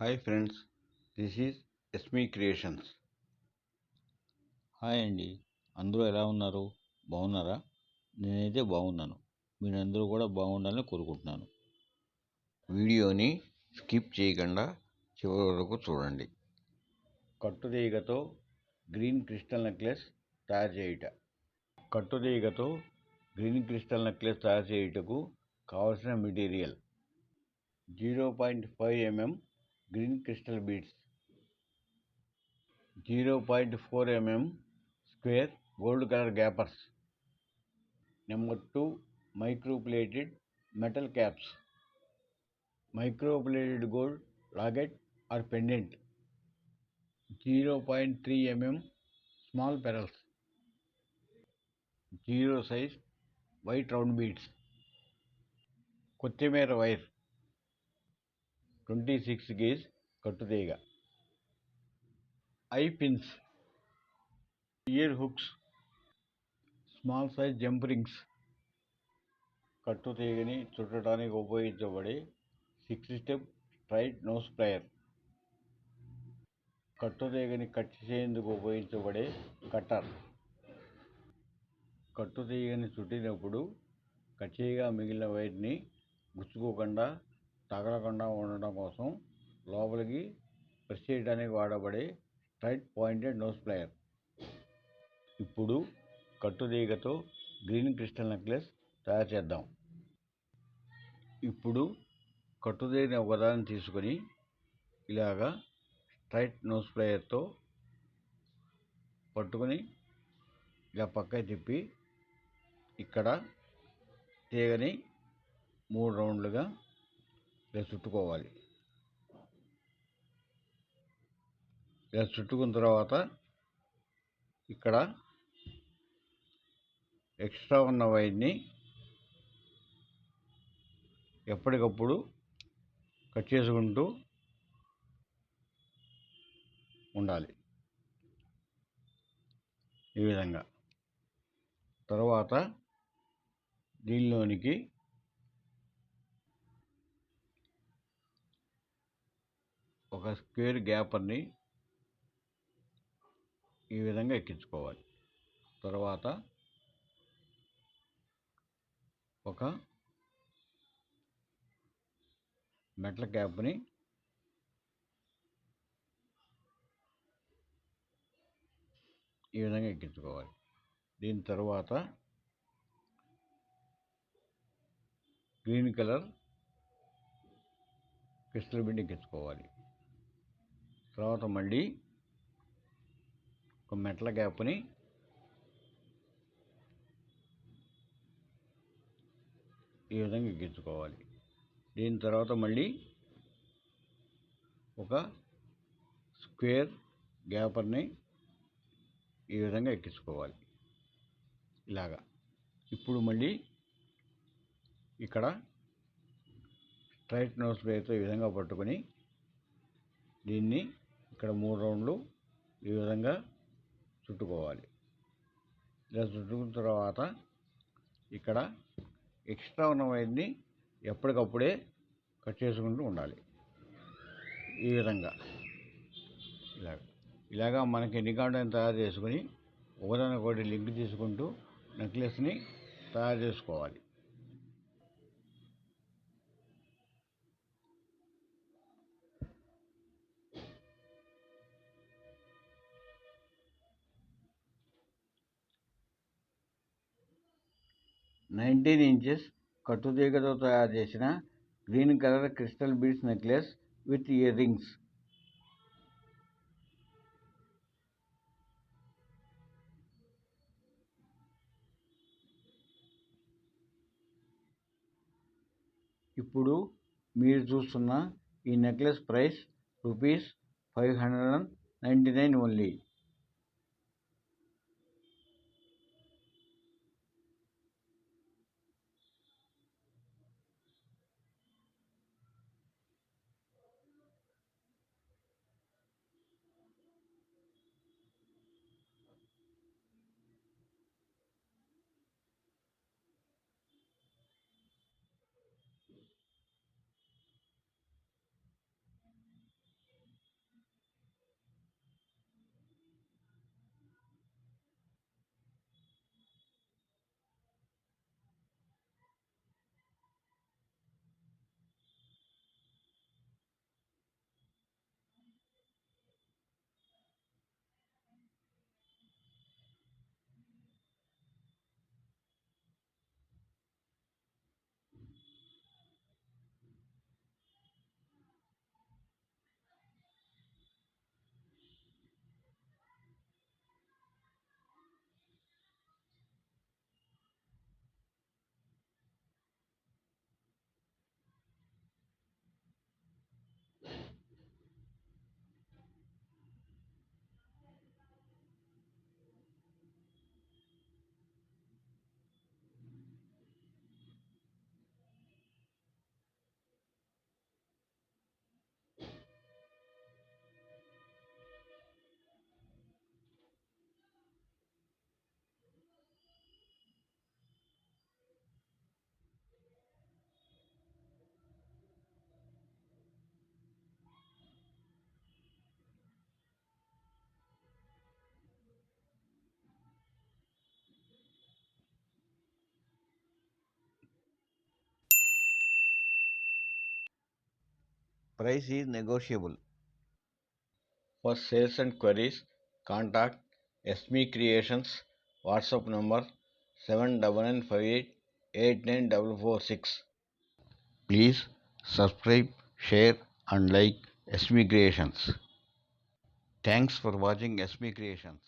Hi friends this is Esmi creations hi అండి అందరూ ఎలా ఉన్నారు? బాగున్నారా? నేనైతే బాగున్నాను. మీరందరూ కూడా బాగుండాలని కోరుకుంటున్నాను. వీడియోని స్కిప్ చేయకుండా చివరి వరకు చూడండి. కట్టుతీగతో గ్రీన్ క్రిస్టల్ నెక్లెస్ తయారు చేయుట. కట్టుతీగతో గ్రీన్ క్రిస్టల్ నెక్లెస్ తయారు చేయుటకు కావలసిన material zero point five MM green crystal beads zero point four MM square gold colour gappers number two microplated metal caps microplated gold locket or pendant zero point three MM small pearls zero size white twenty six gauge కట్టుతీగ eye pins ear hooks small size jump rings కట్టుతీగని చుట్టడానికి ఉపయోగించబడే six step straight nose plier కట్టుతీగని cut చేసేందుకు ఉపయోగించబడే cutter. కట్టుతీగని చుట్టినప్పుడు కచ్చిగా మిగిలిన వైర్ని గుచ్చుకోకుండా తగలకుండా ఉండడం కోసం లోపలికి press చేయడానికి వాడబడే స్ట్రైట్ పాయింటెడ్ నోస్ ప్లేయర్. ఇప్పుడు కట్టుతీగతో గ్రీన్ క్రిస్టల్ నెక్లెస్ తయారు చేద్దాం. ఇప్పుడు కట్టుతీగని ఒకదాన్ని తీసుకొని ఇలాగా స్ట్రైట్ నోస్ ప్లేయర్తో పట్టుకొని ఇలా పక్కకి తిప్పి ఇక్కడ తీగని మూడు రౌండ్లుగా ఇలా చుట్టుకోవాలి. ఇలా చుట్టుకున్న తర్వాత ఇక్కడ ఎక్స్ట్రా ఉన్న వైర్ని ఎప్పటికప్పుడు కట్ చేసుకుంటూ ఉండాలి. ఈ విధంగా. తర్వాత దీనిలోనికి ఒక స్క్వేర్ గ్యాపర్ని ఈ విధంగా ఎక్కించుకోవాలి. తర్వాత ఒక మెట్ల క్యాప్ని ఈ విధంగా ఎక్కించుకోవాలి. దీని తర్వాత గ్రీన్ కలర్ క్రిస్టల్ బిండి ఎక్కించుకోవాలి. తర్వాత మళ్ళీ ఒక మెట్ల గ్యాప్ని ఈ విధంగా ఎక్కించుకోవాలి దీని తర్వాత మళ్ళీ ఒక స్క్వేర్ గ్యాపర్ని ఈ విధంగా ఎక్కించుకోవాలి. ఇలాగా. ఇప్పుడు మళ్ళీ ఇక్కడ స్ట్రైట్ నోస్ ప్లేతో ఈ విధంగా పట్టుకొని దీన్ని ఇక్కడ మూడు రౌండ్లు ఈ విధంగా చుట్టుకోవాలి. ఇలా చుట్టుకున్న తర్వాత ఇక్కడ ఎక్స్ట్రా ఉన్న వైర్ని ఎప్పటికప్పుడే కట్ చేసుకుంటూ ఉండాలి. ఈ విధంగా. ఇలాగ ఇలాగా మనకి ఎన్ని కావాలని తయారు చేసుకొని ఒకదానికొకటి లింక్ తీసుకుంటూ నెక్లెస్ని తయారు చేసుకోవాలి. నైన్టీన్ ఇంచెస్ కట్టుతీగతో తయారు చేసిన green colour crystal beads necklace with earrings. ఇప్పుడు మీరు చూస్తున్న ఈ necklace price rupees five hundred and ninety nine only. Price is negotiable. For sales and queries, contact SME Creations WhatsApp number 7958 Please subscribe, share and like SME Creations. Thanks for watching SME Creations.